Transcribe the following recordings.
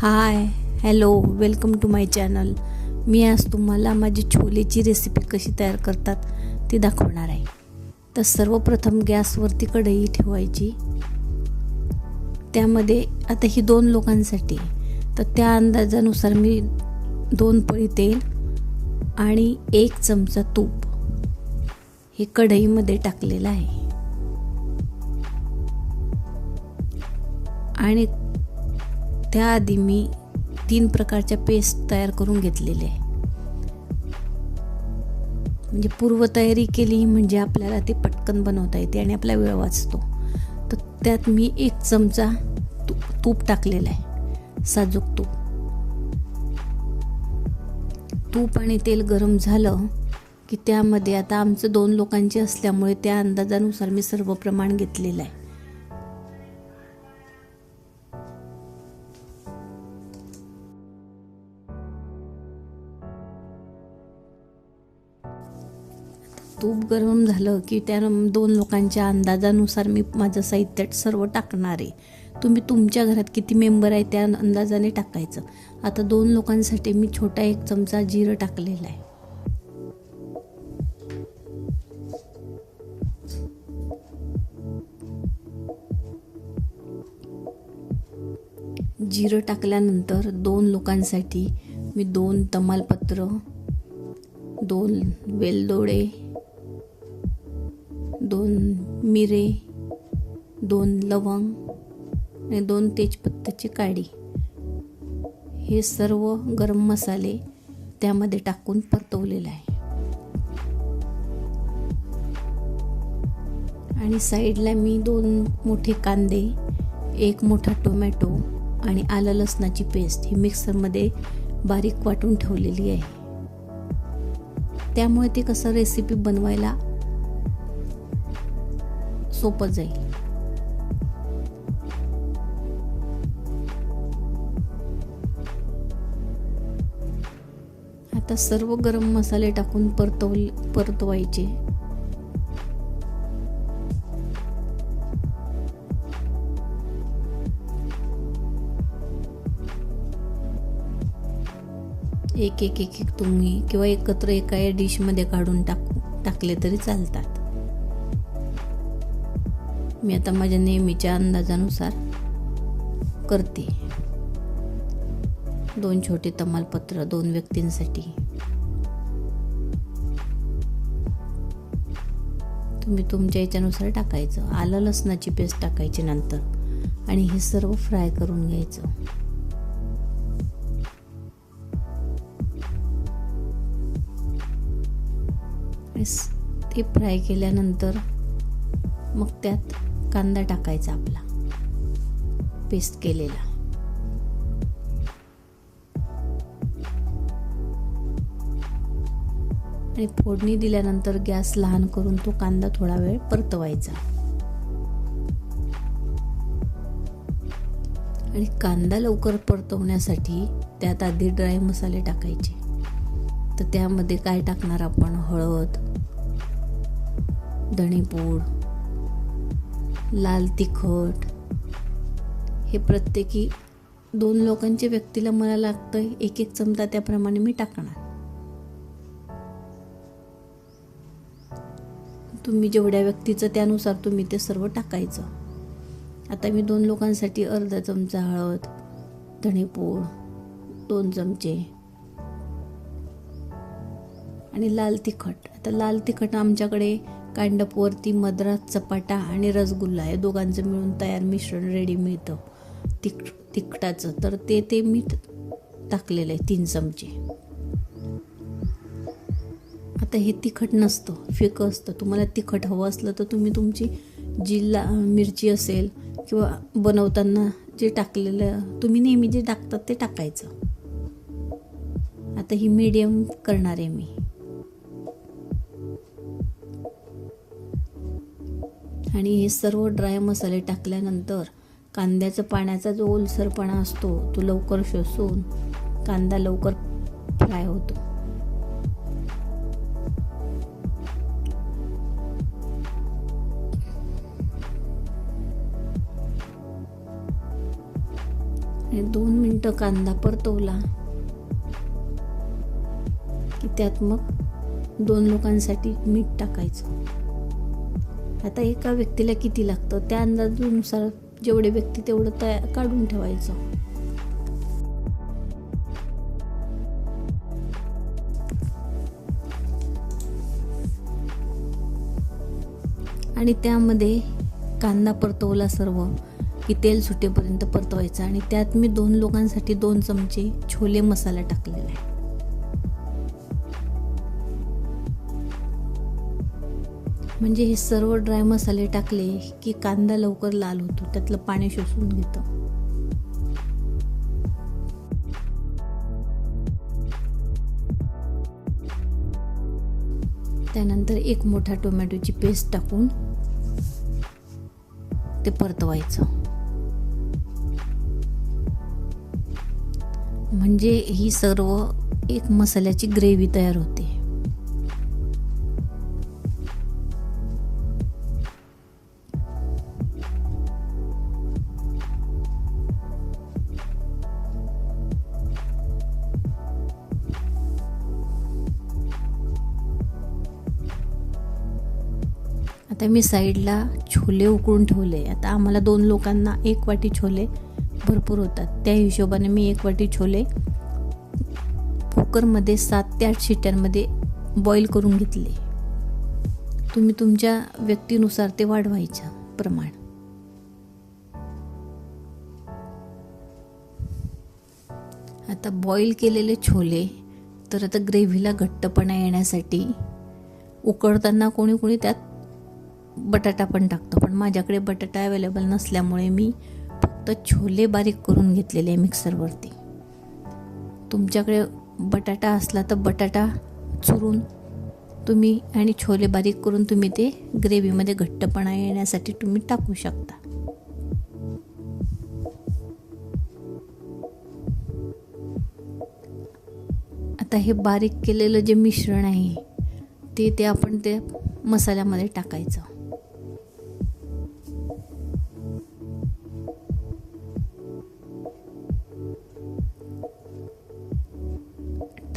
Hi hello welcome to my channel मी आज तुम्हाला माझी छोलेची रेसिपी कशी तयार करतात ती दाखवणार आहे. तर सर्वप्रथम गॅसवरती कढई ठेवायची. त्यामध्ये आता ही दोन लोकांसाठी तर त्या अंदाजानुसार मी दोन पळी तेल आणि एक चमचा तूप हे कढईमध्ये टाकलेलं आहे. आणि त्याआधी मी तीन प्रकारच्या पेस्ट तयार करून घेतलेले आहे. म्हणजे पूर्वतयारी केली म्हणजे आपल्याला ते पटकन बनवता येते आणि आपला वेळ वाचतो. तर त्यात मी एक चमचा तू तूप टाकलेला आहे. साजूक तूप. तूप आणि तेल गरम झालं की त्यामध्ये आता आमचं दोन लोकांचे असल्यामुळे त्या अंदाजानुसार मी सर्व प्रमाण घेतलेलं आहे. तूप गरम झालं की त्या दोन लोकांच्या अंदाजानुसार मी माझं साहित्य सर्व टाकणार आहे. तुम्ही तुमच्या घरात किती मेंबर आहे त्या अंदाजाने टाकायचं. आता दोन लोकांसाठी मी छोटा एक चमचा जिरं टाकलेला आहे. जिरं टाकल्यानंतर दोन लोकांसाठी मी दोन तमालपत्र दोन वेलदोडे दोन मिरे दोन लवंग आणि दोन तेजपत्त्याची काडी. हे सर्व गरम मसाले त्यामध्ये टाकून परतवलेलं आहे. आणि साईडला मी दोन मोठे कांदे एक मोठा टोमॅटो आणि आलं लसणाची पेस्ट ही मिक्सरमध्ये बारीक वाटून ठेवलेली आहे. त्यामुळे ते कसं रेसिपी बनवायला सोपं जाईल. आता सर्व गरम मसाले टाकून परतव परतवायचे. एक एक एक एक तुम्ही किंवा एकत्र एका या डिशमध्ये काढून टाकू टाकले तरी चालतात. मी आता माझ्या नेहमीच्या अंदाजानुसार करते. दोन छोटे तमालपत्र दोन व्यक्तींसाठी. तुम्ही तुमच्या याच्यानुसार टाकायचं. आलं लसणाची पेस्ट टाकायची नंतर. आणि हे सर्व फ्राय करून घ्यायचं. ते फ्राय केल्यानंतर मग त्यात कांदा टाकायचा आपला. पेस्ट केलेला. आणि फोडणी दिल्यानंतर गॅस लहान करून तो कांदा थोडा वेळ परतवायचा. आणि कांदा लवकर परतवण्यासाठी त्यात आधी ड्राय मसाले टाकायचे. तर त्यामध्ये काय टाकणार आपण? हळद धणेपूड लाल तिखट. हे प्रत्येकी दोन लोकांच्या व्यक्तीला मला लागतं एक एक चमचा त्याप्रमाणे मी टाकणार. तुम्ही जेवढ्या व्यक्तीचं त्यानुसार तुम्ही ते सर्व टाकायचं. आता मी दोन लोकांसाठी अर्धा चमचा हळद धणेपूड दोन चमचे. आणि लाल तिखट. आता लाल तिखट आमच्याकडे कांडपवरती मद्रास चपाटा आणि रसगुल्ला हे दोघांचं मिळून तयार मिश्रण रेडी मिळतं. तिख तिखटाचं तर ते ते मी टाकलेलं आहे तीन चमचे. आता हे तिखट नसतं फिकं असतं. तुम्हाला तिखट हवं असलं तर तुम्ही तुमची जी ला मिरची असेल किंवा बनवताना जे टाकलेलं तुम्ही नेहमी जे टाकतात ते टाकायचं. आता ही मीडियम करणार आहे मी. आणि हे सर्व ड्राय मसाले टाकल्यानंतर कांद्याचा पाण्याचा जो ओलसरपणा असतो तो लवकर शोषून कांदा लवकर फ्राय होतो. आणि दोन मिनटं कांदा परतवला की त्यात मग दोन लोकांसाठी मीठ टाकायचं. आता एका व्यक्तीला किती लागतं? त्या अंदाजानुसार जेवढे व्यक्ती तेवढं तया काढून ठेवायचं. आणि त्यामध्ये कांदा परतवला सर्व की तेल सुटेपर्यंत परतवायचं. आणि त्यात मी दोन लोकांसाठी दोन चमचे छोले मसाला टाकलेला आहे म्हणजे हे सर्व ड्राय मसाले टाकले की कांदा लवकर लाल होतो त्यातलं पाणी शोषून घेतं. त्यानंतर एक मोठा टोमॅटोची पेस्ट टाकून ते परतवायचं. म्हणजे ही सर्व एक मसाल्याची ग्रेव्ही तयार होते. आता मी साईडला छोले उकळून ठेवले. आता आम्हाला दोन लोकांना एक वाटी छोले भरपूर होतात. त्या हिशोबाने मी एक वाटी छोले कुकरमध्ये सात ते आठ शिट्यांमध्ये बॉईल करून घेतले. तुम्ही तुमच्या व्यक्तीनुसार ते वाढवायच्या प्रमाण. आता बॉईल केलेले छोले तर आता ग्रेव्हीला घट्टपणा येण्यासाठी उकळताना कोणी कोणी त्यात बटाटा पण टाकतो पण माझ्याकडे बटाटा अवेलेबल नसल्यामुळे मी फक्त छोले बारीक करून घेतलेले आहे मिक्सरवरती तुमच्याकडे बटाटा असला तर बटाटा चुरून तुम्ही आणि छोले बारीक करून तुम्ही ते ग्रेव्हीमध्ये घट्टपणा येण्यासाठी तुम्ही टाकू शकता. आता हे बारीक केलेलं जे मिश्रण आहे ते ते आपण ते मसाल्यामध्ये टाकायचं.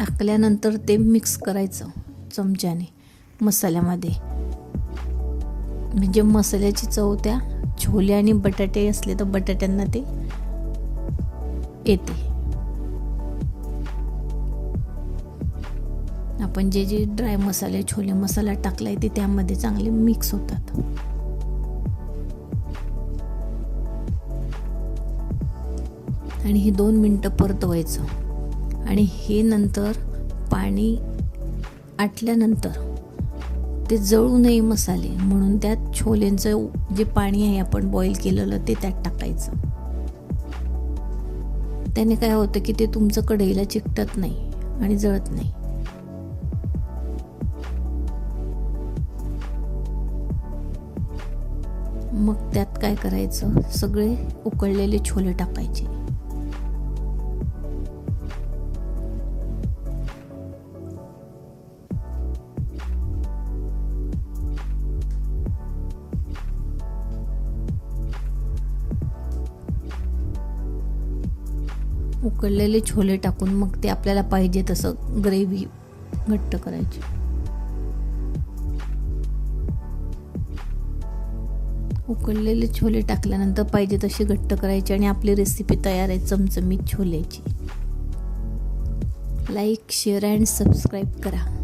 टाकल्यानंतर ते मिक्स करायचं चमच्याने मसाल्यामध्ये. म्हणजे मसाल्याची चव त्या छोले आणि बटाटे असले तर बटाट्यांना ते येते. आपण जे जे ड्राय मसाले छोले मसाला टाकलाय ते त्यामध्ये चांगले मिक्स होतात. आणि हे दोन मिनटं परतवायचं. आणि हे नंतर पाणी आटल्यानंतर ते जळू नये मसाले म्हणून त्यात छोलेंचं जे पाणी आहे आपण बॉईल केलेलं ते त्यात टाकायचं. त्याने काय होतं की ते तुमचं कढईला चिकटत नाही आणि जळत नाही. मग त्यात काय करायचं? सगळे उकळलेले छोले टाकायचे. उकळलेले छोले टाकून मग ते आपल्याला पाहिजे तसं ग्रेव्ही घट्ट करायची. उकळलेले छोले टाकल्यानंतर पाहिजे तशी घट्ट करायची आणि आपली रेसिपी तयार आहे चमचमीत छोल्याची. लाईक शेअर अँड सबस्क्राईब करा.